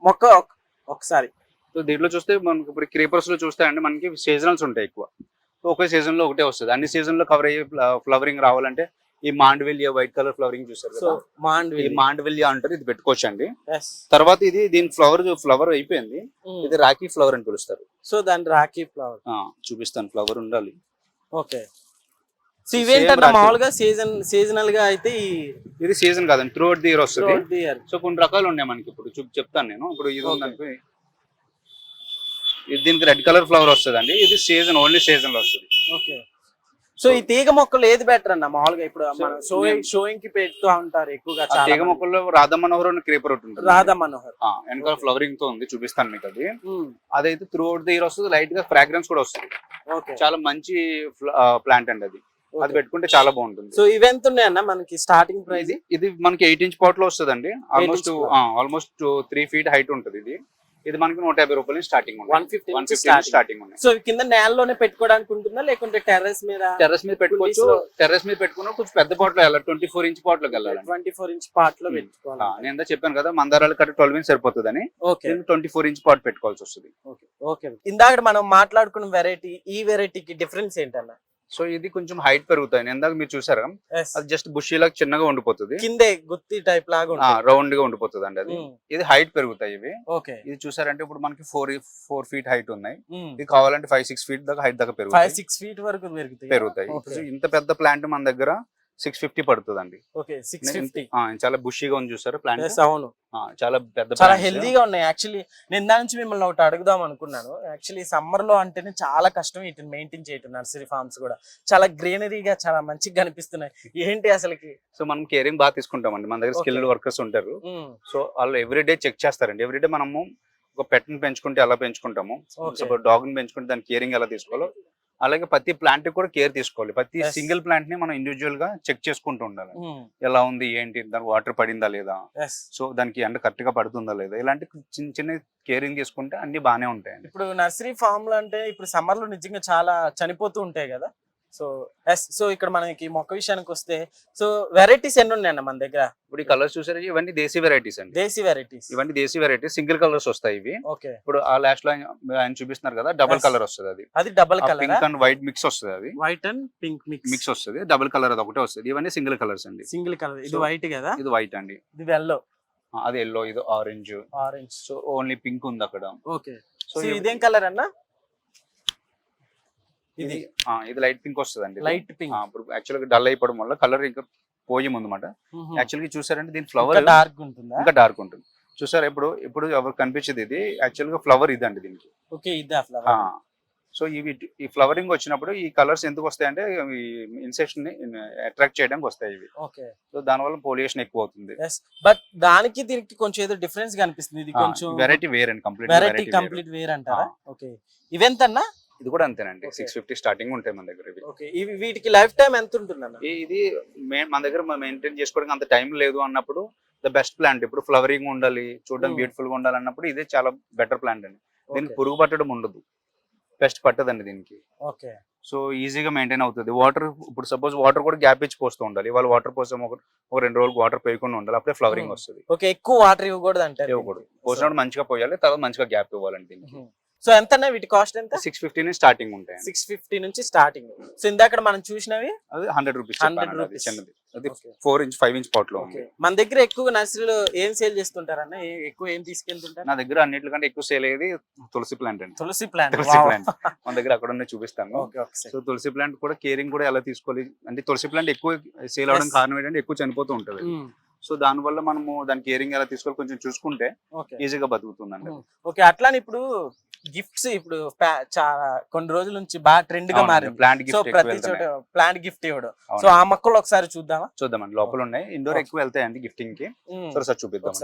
మొక్క ఒక- ఒకసారి. సో దీంట్లో చూస్తే మనకి ఇప్పుడు క్రీపర్స్లో చూస్తే అండి మనకి సీజనల్స్ ఉంటాయి ఎక్కువ. ఒకే సీజన్లో ఒకటే వస్తుంది. అన్ని సీజన్లో కవర్ అయ్యే ఫ్లవరింగ్ రావాలంటే ఈ మాండవిలియా వైట్ కలర్ ఫ్లవరింగ్ చూసారు సో కదా మాండ్ ఈ మాండవిలియా అంటారు ఇది పెట్టుకోవచ్చు అండి తర్వాత ఇది దీని ఫ్లవర్ ఫ్లవర్ అయిపోయింది. ఇది రాఖీ ఫ్లవర్ అని పిలుస్తారు. సో దాని రాఖీ ఫ్లవర్. చూపిస్తాను ఫ్లవర్ ఉండాలి. ఓకే. సో రాఖీ. మామూలుగా సీజన్ సీజనల్గా అయితే ఇది సీజన్ కాదండి త్రూ అవుట్ ది ఇయర్ వస్తుంది. సో కొన్ని రకాలు ఉన్నాయి మనకి ఇప్పుడు చూపి చెప్తాను నేను. ఇప్పుడు ఇది ఉందనుకో దీనికి రెడ్ కలర్ ఫ్లవర్ వస్తుంది అండి ఇది సీజన్ ఓన్లీ సీజన్లో వస్తుంది. ఓకే సో ఈ తీగ మొక్కలు ఏది బెటర్ అన్న? మామూలుగా ఇప్పుడు మన షోయింగ్ షోయింగ్కి పెడుతూ ఉంటారు ఎక్కువగా తీగ. మొక్కల్లో రాధా మనోహర్ అని క్రీపర్ ఒకటి ఉంటుంది. రాధా మనోహర్. వెనకాల ఫ్లవరింగ్తో ఉంది చూపిస్తాను మీకు అది. అదైతే త్రూ అవుట్ ది ఇయర్ వస్తుంది లైట్గా ఫ్రాగ్రెన్స్ కూడా వస్తుంది. చాలా మంచి ప్లాంట్ అండి అది. అది పెట్టుకుంటే చాలా బాగుంటుంది. సో ఇవెంత ఉన్నాయన్న మనకి స్టార్టింగ్ ప్రైస్ ఇది మనకి ఎయిట్ ఇంచ్ పాట్లో వస్తుంది అండి almost. Almost three feet height ఉంటుంది ఇది. ఇది మనకి నూట యాభై రూపాయలు starting one fifty one fifty starting ఉన్నాయి. సో కింద నేలలోనే పెట్టుకోవడానికి ఉంటుందా? లేకుంటే టెర్రస్ మీద టెర్రస్ మీద పెట్టుకోవచ్చు. టెర్రస్ మీద పెట్టుకున్నా కొంచెం పెద్ద పాట్లో వెళ్ళాలి ట్వంటీ ఫోర్ ఇంచ్ పాట్లోకి వెళ్ళాలి ట్వంటీ ఫోర్ ఇంచ్ పార్ట్లో Hmm. పెట్టుకోవాలి. నేను చెప్పాను కదా మందారాలు కట్ట ట్వెల్వ్ ఇంచ్ సరిపోతుందని. Okay. Twenty four inch pot పెట్టుకోవాల్సి వస్తుంది. ఓకే. ఓకే. ఇందాక మనం మాట్లాడుకున్న వెరైటీ ఈ వెరైటీకి డిఫరెన్స్ ఏంటన్న? సో ఇది కొంచెం హైట్ పెరుగుతాయి. ఇందాక మీరు చూసారా. అది జస్ట్ బుషీలాగా చిన్నగా ఉండిపోతుంది. కిందే గుత్తి టైప్ లాగా రౌండ్గా ఉండిపోతుంది అండి అది. ఉమ్, ఇది హైట్ పెరుగుతాయి ఇవి. ఓకే ఇది చూసారంటే ఇప్పుడు మనకి ఫోర్ ఫోర్ ఫీట్ హైట్ ఉన్నాయి. ఉమ్, ఇది కావాలంటే ఫైవ్ సిక్స్ ఫీట్ దాకా హైట్ దాకా ఫైవ్ పెరుగుతాయి. సిక్స్ ఫీట్ వరకు పెరుగుతాయి. పెరుగుతాయి. ఇంత పెద్ద ప్లాంట్ మన దగ్గర సిక్స్ ఫిఫ్టీ పడుతుంది అండి ఓకే సిక్స్ ఫిఫ్టీ. చాలా బుషీగా ఉంది చూసారు ప్లాంట్? అవును. చాలా పెద్ద చాలా. హెల్దీగా ఉన్నాయి. యాక్చువల్లీ నేను దాని నుంచి మిమ్మల్ని ఒకటి అడుగుదాం అనుకున్నాను. యాక్చువల్లీ సమ్మర్లో అంటేనే చాలా కష్టం వీటిని మెయింటైన్ చేయటం నర్సరీ ఫార్మ్స్ కూడా. చాలా గ్రీనరీగా చాలా మంచిగా కనిపిస్తున్నాయి. ఏంటి అసలుకి? సో మనం కేరింగ్ బాగా తీసుకుంటామండి. మన దగ్గర స్కిల్డ్. వర్కర్స్ ఉంటారు. ఉమ్, సో వాళ్ళు ఎవ్రీడే చెక్ చేస్తారండి. ఎవ్రీడే మనము ఒక pet ని పెంచుకుంటే ఎలా పెంచుకుంటాము. డాగ్ని పెంచుకుంటే దాని కేరింగ్ ఎలా తీసుకోవాలో అలాగే ప్రతి ప్లాంట్ కూడా కేర్ తీసుకోవాలి. ప్రతి. సింగిల్ ప్లాంట్ని మనం ఇండివిజువల్గా చెక్ చేసుకుంటూ ఉండాలి. ఉమ్, ఎలా ఉంది ఏంటి దానికి వాటర్ పడిందా లేదా. సో దానికి ఎండ కరెక్ట్గా పడుతుందా లేదా? ఇలాంటి చిన్న చిన్న కేరింగ్ తీసుకుంటే అన్ని బాగానే ఉంటాయండి. ఇప్పుడు నర్సరీ ఫామ్లో అంటే ఇప్పుడు సమ్మర్లో నిజంగా చాలా చనిపోతూ ఉంటాయి కదా. సో ఎస్ సో ఇక్కడ మనకి మొక్క విషయానికి వస్తే సో వెరైటీస్ ఎన్ని ఉన్నాయన్న మన దగ్గర? ఇప్పుడు ఈ కలర్స్ చూసారు? ఇవన్నీ దేశీ వెరైటీస్ అండి. దేశీ వెరైటీస్ ఇవన్నీ దేశీ వెరైటీస్ సింగిల్ కలర్స్ వస్తాయి ఇవి. ఓకే. ఇప్పుడు ఆ లాస్ట్లో ఆయన- చూపిస్తున్నారు కదా డబుల్. కలర్ వస్తుంది అది. అది double colour pink and white mix వస్తుంది అది. White and pink mix mix వస్తుంది. డబుల్ కలర్ అది ఒకటే వస్తుంది. ఇవన్నీ సింగిల్ కలర్స్ అండి. సింగిల్ కలర్ ఇది వైట్ కదా? ఇది వైట్ అండి. ఇది ఎల్లో అది ఎల్లో ఇది orange orange so only pink ఉంది అక్కడ. ఓకే. సో సో ఇదేం కలర్ అన్న? ఇది ఇది లైట్ పింక్ వస్తుంది లైట్ పింక్. ఇప్పుడు యాక్చువల్గా డల్ అయిపోవడం వల్ల కలర్ ఇంకా పోయి అనమాట యాక్చువల్గా చూసారంటే దీని ఫ్లవర్ డార్క్ ఉంటుందా? ఇంకా డార్క్ ఉంటుంది. చూసారా ఇప్పుడు ఇప్పుడు ఎవరు కనిపించేది ఇది? యాక్చువల్గా ఫ్లవర్ ఇదండి దీనికి. ఓకే ఇదా ఫ్లవర్ సో ఇవి ఈ ఫ్లవరింగ్ వచ్చినప్పుడు ఈ కలర్స్ ఎందుకు వస్తాయంటే ఈ ఇన్సెక్షన్ని అట్రాక్ట్ చేయడానికి వస్తాయి ఇవి. ఓకే. సో దానివల్ల పొల్యూషన్ ఎక్కువ అవుతుంది. బట్ దానికి దీనికి కొంచెం ఏదో డిఫరెన్స్ కనిపిస్తుంది ఇది కొంచెం వెరైటీ వేర్ అండి కంప్లీట్ వెరైటీ కంప్లీట్ వేర్ అంటారా? ఓకే. ఇవెంతన్నా? ఇది కూడా అంతేనండి. సిక్స్ ఫిఫ్టీ స్టార్టింగ్ ఉంటాయి మన దగ్గర ఇవి. ఓకే. ఇవి వీటికి లైఫ్ టైం ఎంత ఉంటుందన్న? ఈ- ఇది మే- మన దగ్గర మెయింటైన్ చేసుకోవడానికి అంత టైం లేదు అన్నప్పుడు ద బెస్ట్ ప్లాంట్ ఇప్పుడు ఫ్లవరింగ్ ఉండాలి చూడడం Hmm. బ్యూటిఫుల్గా ఉండాలి అన్నప్పుడు ఇదే చాలా బెటర్ ప్లాంట్ అండి. దీనికి పురుగు పట్టడం ఉండదు. పెస్ట్ పట్టదండి దీనికి. ఓకే. సో ఈజీగా మెయింటైన్ అవుతుంది. వాటర్ ఇప్పుడు సపోజ్ వాటర్ కూడా గ్యాప్ ఇచ్చి పోస్తూ ఉండాలి. వాళ్ళు వాటర్ పోసాం ఒక ఒక రెండు రోజులు వాటర్ పోయకుండా ఉండాలి. అప్పుడే ఫ్లవరింగ్ Hmm. వస్తుంది. ఓకే. ఎక్కువ వాటర్ ఇవ్వకూడదు అంటారు ఇవ్వకూడదు. పోసినప్పుడు మంచిగా పోయాలి తర్వాత మంచిగా గ్యాప్ ఇవ్వాలండి దీనికి. సో ఎంత వీటి కాస్ట్ ఎంత? సిక్స్ ఫిఫ్టీ స్టార్టింగ్ ఉంటాయి సిక్స్ ఫిఫ్టీ నుంచి స్టార్టింగ్ సో ఇందాక మనం చూసినవి? అది హండ్రెడ్ రూపీస్ 100 rupees. చిన్నది. అది ఫోర్ ఇంచ్ ఫైవ్ ఇంచ్ పాట్లో మన దగ్గర ఎక్కువ నర్సరీలో ఏం సేల్ చేస్తుంటారన్న? ఏ- ఎక్కువ ఏం తీసుకెళ్తుంటారు నా దగ్గర అన్నిటికంటే ఎక్కువ సేల్ అయ్యేది తులసి ప్లాంట్ అండి. తులసి ప్లాంట్ తులసి ప్లాంట్ మన దగ్గర అక్కడ ఉన్న చూపిస్తాను. సో తులసి ప్లాంట్ కూడా కేరింగ్ కూడా ఎలా తీసుకోవాలి? అంటే తులసి ప్లాంట్ ఎక్కువ సేల్ అవడం. కారణం ఏంటంటే ఎక్కువ చనిపోతూ ఉంటుంది. సో దాని వల్ల మనము దాని కేరింగ్ ఎలా తీసుకోవాలి కొంచెం చూసుకుంటే ఈజీగా బతుకుతుందండి ఓకే అట్లానే ఇప్పుడు గిఫ్ట్స్ ఇప్పుడు చాలా కొన్ని రోజుల నుంచి బాగా ట్రెండ్గా మారింది. ప్లాంట్ సో గిఫ్ట్ ప్రతి చోట ప్లాంట్ గిఫ్ట్ ఇవ్వడం. సో ఆ మొక్కలు ఒకసారి చూద్దామా? చూద్దామండి లోపల ఉన్నాయి ఇండోర్. ఎక్కువ వెళ్తాయండి గిఫ్టింగ్కి. సార్ చూపిద్దాం.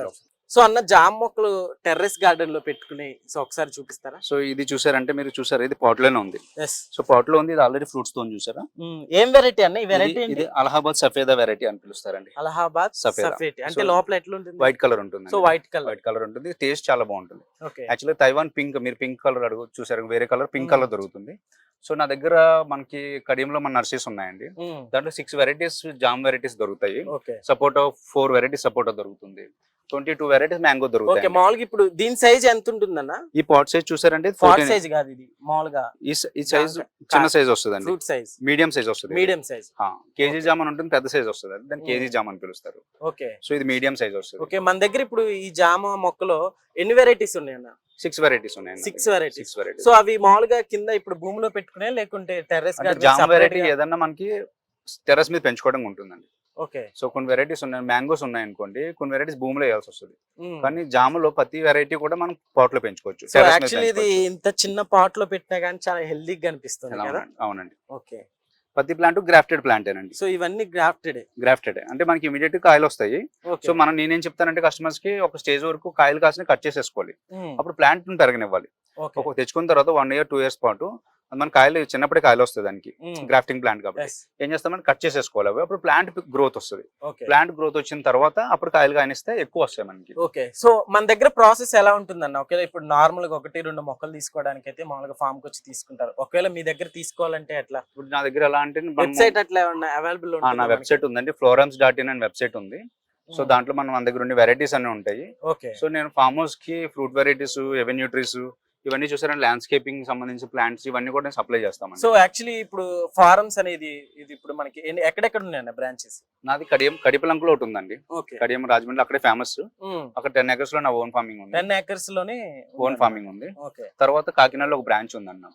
సో అన్న జామ మొక్కలు టెర్రస్ గార్డెన్లో పెట్టుకుని సో ఒకసారి చూపిస్తారా? సో ఇది చూసారంటే మీరు చూసారు? ఇది pot లోనే ఉంది సో pot లో ఉంది ఇది ఆల్రెడీ ఫ్రూట్స్తో చూసారా? ఏం వెరైటీ అన్న? ఈ వెరైటీ ఇది- అలహాబాద్ సఫేదా వెరైటీ అని పిలుస్తారండి. అలహాబాద్ సఫేదా. అంటే లోపల ఎట్లా ఉంటుంది వైట్ కలర్ ఉంటుంది so white colour. White colour ఉంటుంది టేస్ట్ చాలా బాగుంటుంది. ఓకే. యాక్చువల్లీ తైవాన్ పింక్ మీరు పింక్ కలర్ అడుగు చూసారు వేరే కలర్ పింక్. కలర్ దొరుకుతుంది. సో నా దగ్గర మనకి కడియంలో మన నర్సరీస్ ఉన్నాయండి. దాంట్లో సిక్స్ వెరైటీస్ జామ్ వెరైటీస్ దొరుకుతాయి. సపోటా ఫోర్ వెరైటీస్ సపోటా దొరుకుతుంది. Twenty two varieties mango okay దొరుకుతాయి మామూలుగా ఇప్పుడు దీని సైజ్ ఎంత ఉంటుందన్న? ఈ పాట్ సైజ్ చూసారంటే ఫాట్ 14 సైజ్ కాదు ఇది మామూలుగా. ఈ స- ఈ సైజ్ చిన్న సైజ్ వస్తుందండి. ఫ్రూట్ సైజ్ మీడియం సైజ్ వస్తుంది మీడియం సైజ్ కేజీ Okay. జామ్ అని ఉంటుంది పెద్ద సైజ్ వస్తుంది అది. దాన్ని Hmm. కేజీ జామ్ అని పిలుస్తారు. ఓకే సో ఇది మీడియం సైజ్ వస్తుంది. ఓకే మన దగ్గర ఇప్పుడు ఈ జామ మొక్కలో ఎన్ని వెరైటీస్ ఉన్నాయన్న? సిక్స్ వెరైటీస్ ఉన్నాయి six varieties six varieties so అవి మామూలుగా కింద ఇప్పుడు భూమిలో పెట్టుకునే లేకుంటే టెర్రస్ అంటే జామ్ వెరైటీ ఏదన్నా మనకి టెర్రస్ మీద పెంచుకోవడం ఉంటుందండి. ఓకే. సో కొన్ని వెరైటీస్ ఉన్నాయి. మ్యాంగోస్ ఉన్నాయి అనుకోండి కొన్ని వెరైటీస్ భూమిలో వేయాల్సి వస్తుంది కానీ జాములో ప్రతి వెరైటీ కూడా మనం పాట్లో పెంచుకోవచ్చు యాక్చువల్లీ ఇది. ఇంత చిన్న పాట్లో పెట్టినా కానీ చాలా హెల్దీగా అనిపిస్తుంది అవునండి, ఓకే. ప్రతి ప్లాంట్ గ్రాఫ్టెడ్ ప్లాంటేనండి సో ఇవన్నీ గ్రాఫ్టెడ్ గ్రాఫ్టెడ్ అంటే మనకి ఇమీడియట్ కాయలు వస్తాయి సో మనం నేనేం చెప్తానంటే కస్టమర్స్కి ఒక స్టేజ్ వరకు కాయలు కాసిన కట్ చేసేసుకోవాలి. అప్పుడు ప్లాంట్ పెరగనివ్వాలి. తెచ్చుకున్న తర్వాత వన్ ఇయర్ టూ ఇయర్స్ పాటు మన కాయలు చిన్నప్పుడే కాయలు వస్తుంది దానికి. గ్రాఫ్టింగ్ ప్లాంట్ కాబట్టి. ఏం చేస్తామంటే కట్ చేసేసుకోవాలి అప్పుడు ప్లాంట్ గ్రోత్ వస్తుంది. ఓకే. ప్లాంట్ గ్రోత్ వచ్చిన తర్వాత అప్పుడు కాయలు కానిస్తే ఎక్కువ వస్తాయి మనకి. ఓకే. సో మన దగ్గర ప్రాసెస్ ఎలా ఉంటుందన్న? ఒకవేళ ఇప్పుడు నార్మల్గా ఒకటి రెండు మొక్కలు తీసుకోవడానికి అయితే మామూలుగా ఫామ్కి వచ్చి తీసుకుంటారు. ఒకవేళ మీ దగ్గర తీసుకోవాలంటే ఎట్లా? ఇప్పుడు నా దగ్గర ఎలా అంటే వెబ్సైట్ అట్లా అవైలబుల్ నా వెబ్సైట్ ఉందండి. ఫ్లోరమ్స్ డాట్ ఇన్ అని వెబ్సైట్ ఉంది. సో దాంట్లో మనం మన దగ్గర ఉండే వెరైటీస్ అన్ని ఉంటాయి. ఓకే. సో నేను ఫార్మ్ హౌస్కి ఫ్రూట్ వెరైటీస్ ఎవెన్యూ ట్రీస్ ఇవన్నీ చూసారంటే ల్యాండ్స్కేపింగ్ సంబంధించి ప్లాంట్స్ ఇవన్నీ కూడా నేను సప్లై చేస్తామండి. సో యాక్చువల్లీ ఇప్పుడు ఫారమ్స్ అనేది ఇది ఇప్పుడు మనకి ఎన్ని- ఎక్కడెక్కడ ఉన్నాయన్న బ్రాంచెస్ నాది కడియం కడిపలంకులో ఒకటి ఉందండి. ఓకే. కడియం రాజమండ్రి అక్కడే ఫేమస్ అక్కడ టెన్ ఎకర్స్లో నా ఓన్ ఫార్మింగ్ ఉంది. టెన్ ఏకర్స్లోనే ఓన్ ఫార్మింగ్ ఉంది. ఓకే. తర్వాత కాకినాడలో ఒక బ్రాంచ్ ఉంది అన్న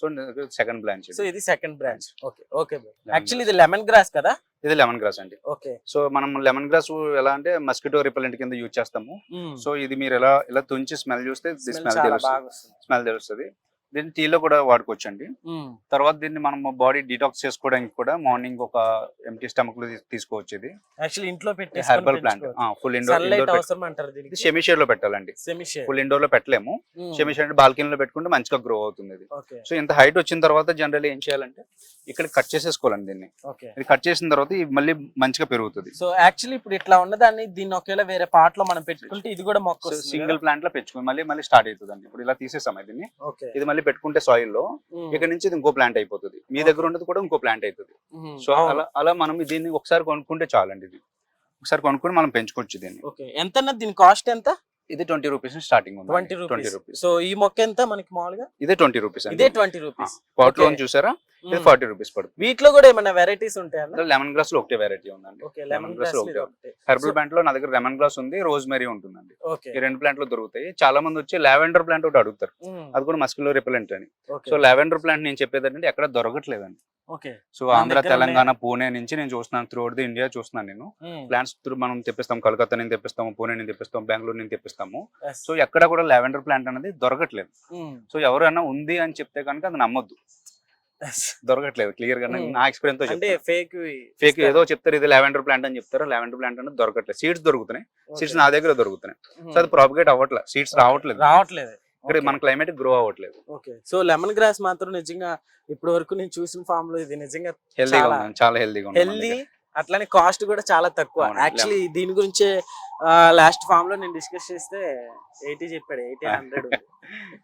సో సెకండ్ బ్రాంచ్ సో ఇది. Second branch okay okay actually ఇది లెమన్ గ్రాస్ కదా? ఇది లెమన్ గ్రాస్ అండి. ఓకే. సో మనం లెమన్ గ్రాస్ ఎలా అంటే మస్కిటో రిపెలెంట్ కింద యూజ్ చేస్తాము. సో ఇది మీరు ఎలా ఇలా తుంచి స్మెల్ చూస్తే స్మెల్ స్మెల్ తెలుస్తుంది. దీన్ని టీలో కూడా వాడుకోవచ్చు అండి. తర్వాత దీన్ని మనం బాడీ డిటాక్స్ చేసుకోవడానికి కూడా మార్నింగ్ ఒక ఎంటీ స్టమక్లో తీసుకోవచ్చు ఇది. యాక్చువల్లీ ఇంట్లో పెట్టి herbal plant full indoor semi షేడ్లో పెట్టాలండి. ఫుల్ ఇండోర్లో పెట్టలేము. సెమీ షేడ్ బాల్కనీ లో పెట్టుకుంటే మంచిగా గ్రో అవుతుంది ఇది. సో ఇంత హైట్ వచ్చిన తర్వాత జనరల్ ఏం చేయాలంటే ఇక్కడ కట్ చేసేసుకోవాలండి దీన్ని. ఇది కట్ చేసిన తర్వాత ఇది మళ్ళీ మంచిగా పెరుగుతుంది. సో యాక్చువల్లీ ఇప్పుడు ఇట్లా ఉన్నదాన్ని దీన్ని ఒకవేళ వేరే పార్ట్లో మనం పెట్టుకుంటే ఇది కూడా మొక్క సింగిల్ ప్లాంట్లో పెంచుకుని మళ్ళీ మళ్ళీ స్టార్ట్ అవుతుంది అండి ఇప్పుడు ఇలా తీసేసాం దీన్ని. ఇది మళ్ళీ పెట్టుకుంటే సాయిల్లో ఇక్కడ నుంచి ఇది ఇంకో ప్లాంట్ అయిపోతుంది. మీ దగ్గర ఉన్నది కూడా ఇంకో ప్లాంట్ అవుతుంది సో అలా అలా మనం దీన్ని ఒకసారి కొనుక్కుంటే చాలండి ఇది. ఒకసారి కొనుక్కొని మనం పెంచుకోవచ్చు దీన్ని. ఎంత దీని కాస్ట్ ఎంత? ఇది ట్వంటీ రూపీస్ స్టార్టింగ్ ఉంది twenty twenty rupees. Rupees. So ఈ మొక్క ఎంత మనకి మామూలుగా? ఇదే ట్వంటీ రూపీస్ ఇదే ట్వంటీ రూపీస్. పాట్లో Okay. చూసారా? ఇది. ఫార్టీ రూపీస్ పడుతుంది. వీటిలో కూడా ఏమైనా వెరైటీస్ ఉంటాయన్న లెమన్ గ్రాస్లో ఒకటే వెరైటీ ఉందండి. లెమన్ గ్రాస్లో ఒకటే. హెర్బల్ ప్లాంట్లో నా దగ్గర లెమన్ గ్రాస్ ఉంది రోజ్ మెరీ ఉంటుందండి. ఓకే. ఈ రెండు ప్లాంట్లు దొరుకుతాయి. చాలా మంది వచ్చి లావెండర్ ప్లాంట్ ఒకటి అడుగుతారు. అది కూడా మస్కిలో రిపెలెంట్ అని. సో లావెండర్ ప్లాంట్ నేను చెప్పేది ఎక్కడ దొరకట్లేదండి. సో ఆంధ్ర తెలంగాణ పూణే నుంచి నేను చూస్తున్నాను. త్రూ ది ఇండియా చూస్తున్నాను నేను. ప్లాంట్స్ త్రూ మనం తెప్పిస్తాం కలకత్తా నుంచి తెప్పిస్తాము పూణే నుంచి తెప్పిస్తాం బెంగళూరు నుంచి తెప్పిస్తాము సో ఎక్కడ కూడా లావెండర్ ప్లాంట్ అనేది దొరకట్లేదు. సో ఎవరైనా ఉంది అని చెప్తే కనుక అది నమ్మొద్దు. దొరకట్లేదు క్లియర్గా Hmm. నా ఎక్స్పీరియన్స్తో అంటే చెప్తాను ఫేక్ ఫేక్ ఏదో చెప్తారు ఇది లావెండర్ ప్లాంట్ అని చెప్తారు లావెండర్ ప్లాంట్ అనేది దొరకట్లేదు. సీడ్స్ దొరుకుతున్నాయి. సీడ్స్ నా దగ్గర దొరుకుతున్నాయి. సో అది ప్రాపగేట్ అవ్వట్లేదు సీడ్స్ రావట్లేదు. రావట్లేదు. ఇక్కడ మన క్లైమేట్ గ్రో అవ్వట్లేదు. ఓకే సో లెమన్ గ్రాస్ మాత్రం నిజంగా ఇప్పటి వరకు నేను చూసిన ఫామ్లో ఇది నిజంగా హెల్దీగా చాలా ఉంది చాలా హెల్దీగా హెల్దీ. అట్లానే కాస్ట్ కూడా చాలా తక్కువ. యాక్చువల్లీ దీని గురించే లాస్ట్ ఫామ్లో నేను డిస్కస్ చేస్తే ఎయిటీ చెప్పాడు ఎయిటీ హండ్రెడ్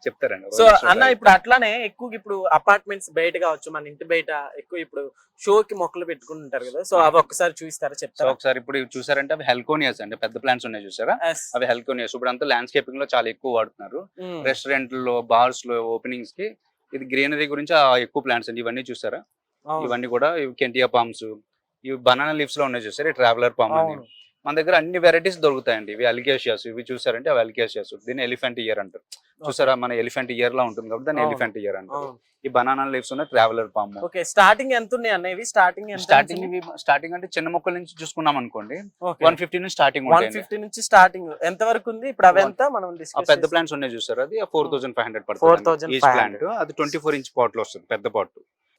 చెప్తారండి సో అన్న ఇప్పుడు అట్లానే ఎక్కువ ఇప్పుడు అపార్ట్మెంట్స్ బయట కావచ్చు మన ఇంటి బయట ఎక్కువ ఇప్పుడు షోకి మొక్కలు పెట్టుకుంటుంటారు కదా సో అవి ఒక్కసారి చూపిస్తారా సో చెప్తారా ఒకసారి ఇప్పుడు చూసారంటే అవి హెల్కోనియస్ అండి పెద్ద ప్లాంట్స్ ఉన్నాయి చూసారా. అవి హెల్కోనియస్ ఇప్పుడు అంతా ల్యాండ్స్కేపింగ్లో చాలా ఎక్కువ వాడుతున్నారు. Mm. రెస్టారెంట్లో బార్స్లో ఓపెనింగ్స్కి ఇది గ్రీనరీ గురించి ఎక్కువ ప్లాంట్స్ అండి ఇవన్నీ చూసారా. ఇవన్నీ కూడా కెంటియా పామ్స్ ఇవి బనానా లీవ్స్లో ఉన్నాయి చూసారా? ట్రావెలర్ పామ్ అని. మన దగ్గర అన్ని వెరైటీస్ దొరుకుతాయండి. ఇవి అలికేషియాస్ ఇవి చూసారంటే అవి అలికేషియాస్ దీన్ని ఎలిఫెంట్ ఇయర్ అంటారు. చూసారా? మన ఎలిఫెంట్ ఇయర్ లా ఉంటుంది కాబట్టి దాన్ని అవును. ఎలిఫెంట్ ఇయర్ అంటారు. ఈ బనానా లీవ్స్ ఉన్న ట్రావెలర్ పామ్ ఓకే స్టార్టింగ్ ఎంత ఉన్నాయి అన్న ఇవి? స్టార్టింగ్ స్టార్టింగ్ ఇవి స్టార్టింగ్ అంటే చిన్న మొక్కల నుంచి చూసుకున్నాం అనుకోండి. వన్ ఫిఫ్టీ నుంచి స్టార్టింగ్ వన్ ఫిఫ్టీ నుంచి స్టార్టింగ్ ఎంత వరకు ఉంది? ఇప్పుడు అవి ఎంత? మనం పెద్ద ప్లాంట్స్ ఉన్నాయి చూసారు? అది four thousand five hundred 4,500. Each plant అది ట్వంటీ ఫోర్ ఇంచ్ పాట్లో వస్తుంది పెద్ద పాట్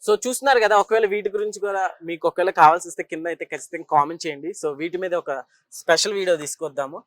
సో చూస్తున్నారు కదా ఒకవేళ వీటి గురించి కూడా మీకు ఒకవేళ కావాల్సి వస్తే కింద అయితే ఖచ్చితంగా కామెంట్ చేయండి. సో వీటి మీద ఒక స్పెషల్ వీడియో తీసుకొద్దాము.